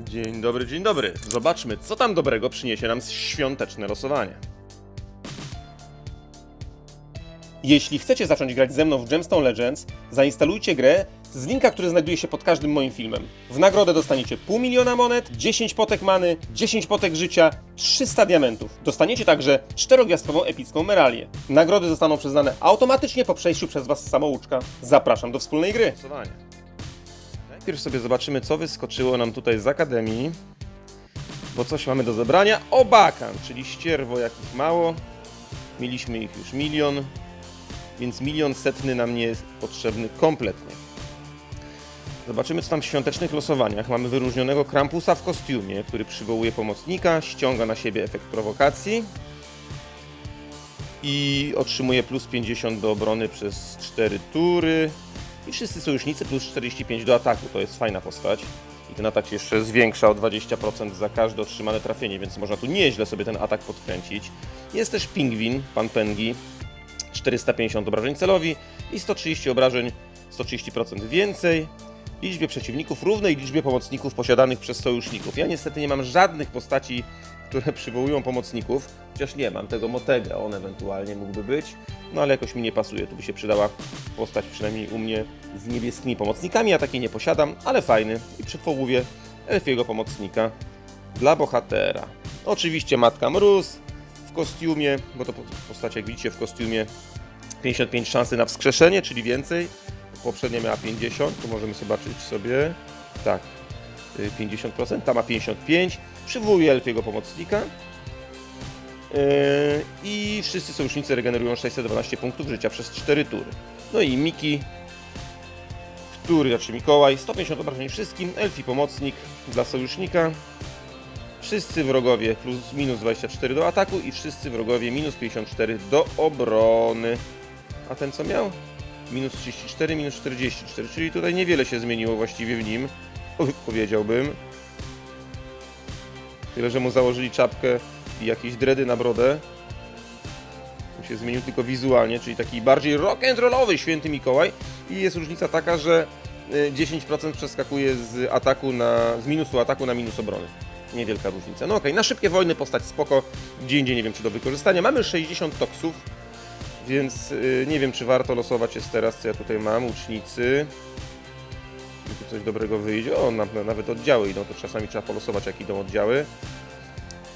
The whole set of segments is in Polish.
Dzień dobry, dzień dobry. Zobaczmy, co tam dobrego przyniesie nam świąteczne losowanie. Jeśli chcecie zacząć grać ze mną w Gemstone Legends, zainstalujcie grę z linka, który znajduje się pod każdym moim filmem. W nagrodę dostaniecie pół miliona monet, 10 potek many, 10 potek życia, 300 diamentów. Dostaniecie także czterogwiazdkową epicką meralię. Nagrody zostaną przyznane automatycznie po przejściu przez Was samouczka. Zapraszam do wspólnej gry. Najpierw sobie zobaczymy, co wyskoczyło nam tutaj z Akademii. Bo coś mamy do zebrania. Obakan, czyli ścierwo jakich mało. Mieliśmy ich już milion, więc milion setny nam nie jest potrzebny kompletnie. Zobaczymy, co tam w świątecznych losowaniach. Mamy wyróżnionego Krampusa w kostiumie, który przywołuje pomocnika, ściąga na siebie efekt prowokacji i otrzymuje plus 50 do obrony przez 4 tury. I wszyscy sojusznicy plus 45 do ataku. To jest fajna postać. I ten atak się jeszcze zwiększa o 20% za każde otrzymane trafienie, więc można tu nieźle sobie ten atak podkręcić. Jest też pingwin, pan Pengi, 450 obrażeń celowi i 130 obrażeń, 130% więcej. Liczbie przeciwników równej liczbie pomocników posiadanych przez sojuszników. Ja niestety nie mam żadnych postaci, które przywołują pomocników, chociaż nie, mam tego Motega, on ewentualnie mógłby być, no ale jakoś mi nie pasuje, tu by się przydała postać przynajmniej u mnie z niebieskimi pomocnikami, ja takiej nie posiadam, ale fajny i przywołuję elfiego pomocnika dla bohatera. Oczywiście Matka Mróz w kostiumie, bo to postać jak widzicie w kostiumie 55 szansy na wskrzeszenie, czyli więcej. Poprzednia miała 50, tu możemy zobaczyć sobie. Tak, y, 50%, ta ma 55. Przywołuje elfiego pomocnika. Yy, I wszyscy sojusznicy regenerują 612 punktów życia przez 4 tury. No i Miki, który, znaczy Mikołaj, 150 obrażeń wszystkim, elfi pomocnik dla sojusznika. Wszyscy wrogowie plus minus 24 do ataku i wszyscy wrogowie minus 54 do obrony. A ten co miał? Minus 34, minus 44, czyli tutaj niewiele się zmieniło właściwie w nim, powiedziałbym. Tyle, że mu założyli czapkę i jakieś dredy na brodę. On się zmienił tylko wizualnie, czyli taki bardziej rock'n'rollowy święty Mikołaj. I jest różnica taka, że y, 10% przeskakuje z ataku na, z minusu ataku na minus obrony. Niewielka różnica. No okej, na szybkie wojny postać spoko. Gdzie indziej nie wiem czy do wykorzystania. Mamy 60 toksów, więc y, nie wiem czy warto losować jest teraz, co ja tutaj mam. Łucznicy. Czy tu coś dobrego wyjdzie? O, na, nawet oddziały idą, to czasami trzeba polosować jak idą oddziały.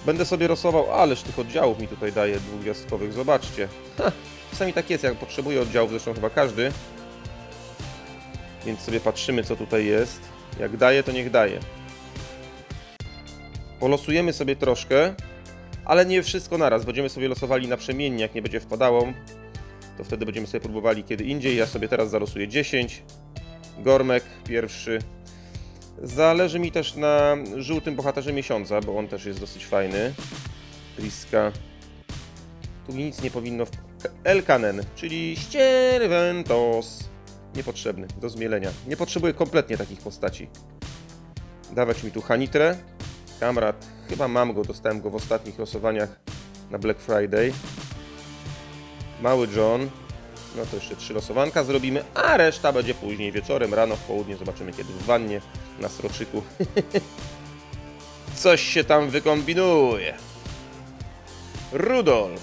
Będę sobie losował, ależ tych oddziałów mi tutaj daje dwugwiazdkowych, zobaczcie. Ha, czasami tak jest, jak potrzebuję oddziałów, zresztą chyba każdy. Więc sobie patrzymy co tutaj jest. Jak daje, to niech daje. Polosujemy sobie troszkę, ale nie wszystko naraz. Będziemy sobie losowali naprzemiennie, jak nie będzie wpadało, to wtedy będziemy sobie próbowali kiedy indziej. Ja sobie teraz zalosuję 10. Gormek pierwszy. Zależy mi też na żółtym bohaterze miesiąca, bo on też jest dosyć fajny. Priska. Tu mi nic nie powinno... W... Elkanen, czyli Ścierwentos. Niepotrzebny, do zmielenia. Nie potrzebuję kompletnie takich postaci. Dawać mi tu Hanitrę. Kamrat, chyba mam go, dostałem go w ostatnich losowaniach na Black Friday. Mały John. No to jeszcze trzy losowanka zrobimy, a reszta będzie później, wieczorem, rano, w południe. Zobaczymy kiedy w wannie, na sroczyku. Coś się tam wykombinuje. Rudolf.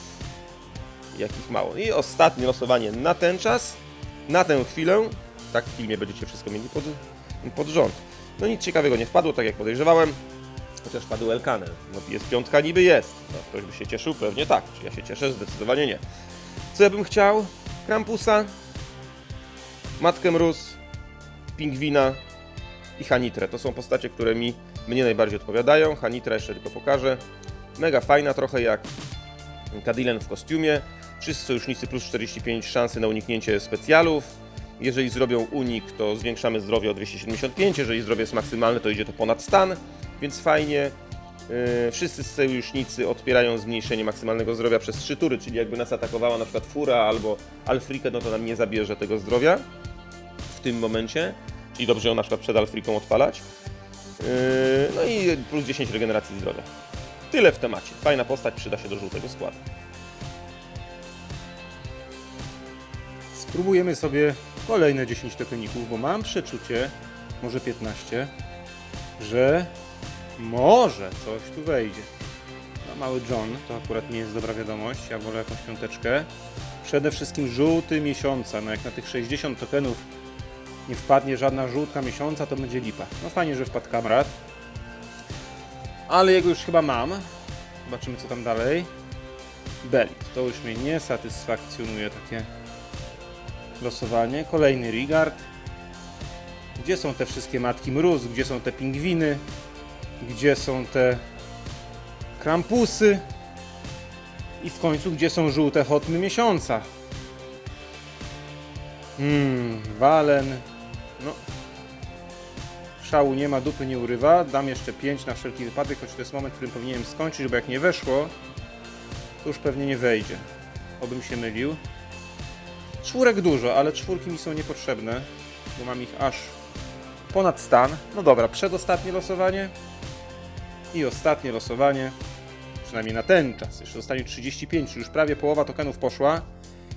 Jakich mało. I ostatnie losowanie na ten czas, na tę chwilę. Tak w filmie będziecie wszystko mieli pod, pod rząd. No nic ciekawego nie wpadło, tak jak podejrzewałem. Chociaż padł Elkanen. No jest piątka niby jest. No, ktoś by się cieszył? Pewnie tak. Czy ja się cieszę? Zdecydowanie nie. Co ja bym chciał? Krampusa, Matkę Mróz, Pingwina i Hanitrę. To są postacie, które mi mnie najbardziej odpowiadają. Hanitrę jeszcze tylko pokażę. Mega fajna, trochę jak Kadilen w kostiumie. Wszyscy sojusznicy plus 45 szansy na uniknięcie specjalów. Jeżeli zrobią unik, to zwiększamy zdrowie o 275. Jeżeli zdrowie jest maksymalne, to idzie to ponad stan, więc fajnie. Yy, wszyscy sojusznicy odpierają zmniejszenie maksymalnego zdrowia przez 3 tury, czyli jakby nas atakowała na przykład Fura albo Alfrika, no to nam nie zabierze tego zdrowia w tym momencie. Czyli dobrze ją na przykład przed Alfriką odpalać. Yy, no i plus 10 regeneracji zdrowia. Tyle w temacie. Fajna postać, przyda się do żółtego składu. Spróbujemy sobie kolejne 10 tokeników, bo mam przeczucie, może 15, że może coś tu wejdzie. No, mały John, to akurat nie jest dobra wiadomość, ja wolę jakąś piąteczkę. Przede wszystkim żółty miesiąca, no jak na tych 60 tokenów nie wpadnie żadna żółtka miesiąca, to będzie lipa. No fajnie, że wpadł kamrat. Ale jego już chyba mam. Zobaczymy co tam dalej. Belit, to już mnie nie satysfakcjonuje takie losowanie. Kolejny Rigard. Gdzie są te wszystkie matki mróz? Gdzie są te pingwiny? Gdzie są te krampusy? I w końcu, gdzie są żółte hotmy miesiąca? Hmm, Walen. No. Szału nie ma, dupy nie urywa. Dam jeszcze 5 na wszelki wypadek, choć to jest moment, w którym powinienem skończyć, bo jak nie weszło, to już pewnie nie wejdzie. Obym się mylił. Czwórek dużo, ale czwórki mi są niepotrzebne, bo mam ich aż ponad stan. No dobra, przedostatnie losowanie i ostatnie losowanie, przynajmniej na ten czas. Jeszcze zostanie 35, czyli już prawie połowa tokenów poszła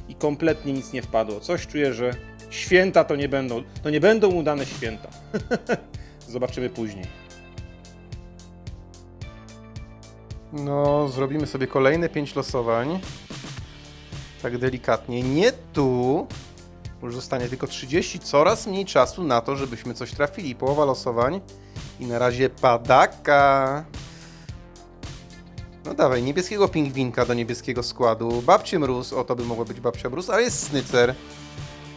i kompletnie nic nie wpadło. Coś czuję, że święta to nie będą, to nie będą udane święta. Zobaczymy później. No, zrobimy sobie kolejne 5 losowań. Tak delikatnie. Nie tu. Już zostanie tylko 30, coraz mniej czasu na to, żebyśmy coś trafili. Połowa losowań. I na razie padaka. No dawaj, niebieskiego pingwinka do niebieskiego składu. Babcie mróz, o to by mogła być babcia mróz, ale jest snycer.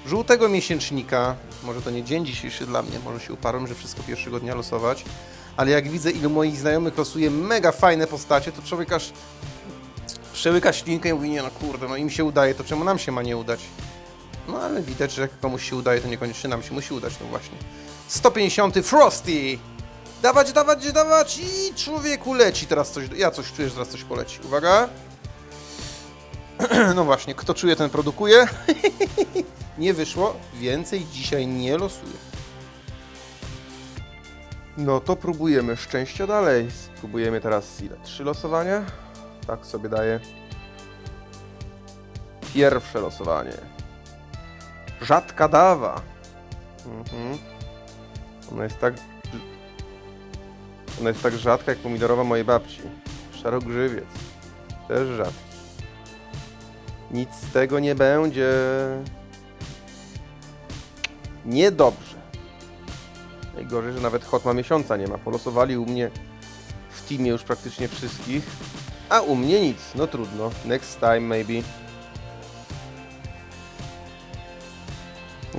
Żółtego miesięcznika. Może to nie dzień dzisiejszy dla mnie, może się uparłem, że wszystko pierwszego dnia losować. Ale jak widzę, ilu moich znajomych losuje mega fajne postacie, to człowiek aż przełyka ślinkę i mówi, nie no kurde, no im się udaje, to czemu nam się ma nie udać? No ale widać, że jak komuś się udaje, to niekoniecznie nam się musi udać, no właśnie. 150 Frosty! Dawać, dawać, dawać i człowieku leci teraz coś, ja coś czuję, że teraz coś poleci. Uwaga! No właśnie, kto czuje, ten produkuje. nie wyszło, więcej dzisiaj nie losuję. No to próbujemy szczęścia dalej. Spróbujemy teraz ile? Trzy losowania? Tak sobie daję. Pierwsze losowanie. Rzadka dawa. Mhm. Ona jest tak... Ona jest tak rzadka jak pomidorowa mojej babci. Szarogrzywiec. Też rzadki. Nic z tego nie będzie. Niedobrze. Najgorzej, że nawet Hotma miesiąca nie ma. Polosowali u mnie w teamie już praktycznie wszystkich. A u mnie nic. No trudno. Next time maybe.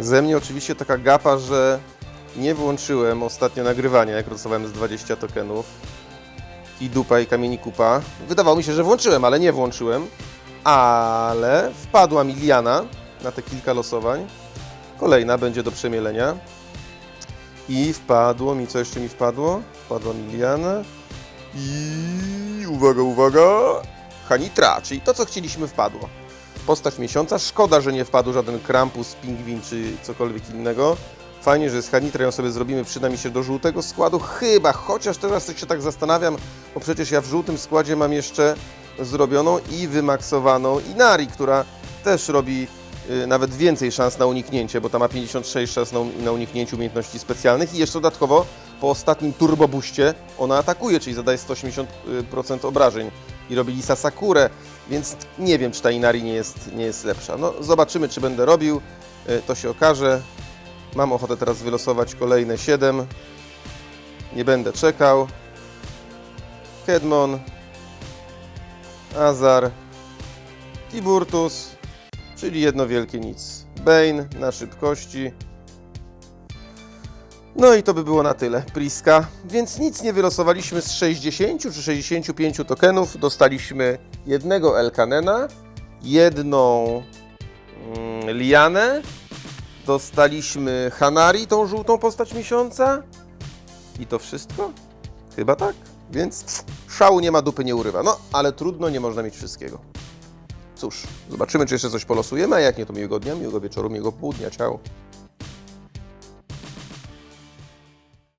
Ze mnie oczywiście taka gapa, że nie włączyłem ostatnio nagrywania, jak losowałem z 20 tokenów. I dupa i kamieni kupa. Wydawało mi się, że włączyłem, ale nie włączyłem. Ale wpadła mi liana na te kilka losowań. Kolejna będzie do przemielenia. I wpadło mi, co jeszcze mi wpadło? Wpadła mi liana. I uwaga, uwaga! Hanitra, czyli to, co chcieliśmy, wpadło. Postać miesiąca. Szkoda, że nie wpadł żaden Krampus, Pingwin czy cokolwiek innego. Fajnie, że z Hanitra ją sobie zrobimy, przyda mi się do żółtego składu. Chyba, chociaż teraz się tak zastanawiam, bo przecież ja w żółtym składzie mam jeszcze zrobioną i wymaksowaną Inari, która też robi y, nawet więcej szans na uniknięcie, bo ta ma 56 szans na, uniknięcie umiejętności specjalnych i jeszcze dodatkowo po ostatnim turbobuście ona atakuje, czyli zadaje 180% obrażeń i robi Lisa Sakurę, więc nie wiem, czy ta Inari nie jest, nie jest lepsza. No zobaczymy, czy będę robił, y, to się okaże. Mam ochotę teraz wylosować kolejne 7. Nie będę czekał. Kedmon, Azar, Tiburtus, czyli jedno wielkie nic. Bane na szybkości. No i to by było na tyle. Priska. Więc nic nie wylosowaliśmy z 60 czy 65 tokenów. Dostaliśmy jednego Elkanena, jedną mm, Lianę, dostaliśmy Hanari, tą żółtą postać miesiąca. I to wszystko? Chyba tak. Więc szału nie ma, dupy nie urywa. No, ale trudno, nie można mieć wszystkiego. Cóż, zobaczymy, czy jeszcze coś polosujemy, a jak nie, to miłego dnia, miłego wieczoru, miłego południa. Ciao.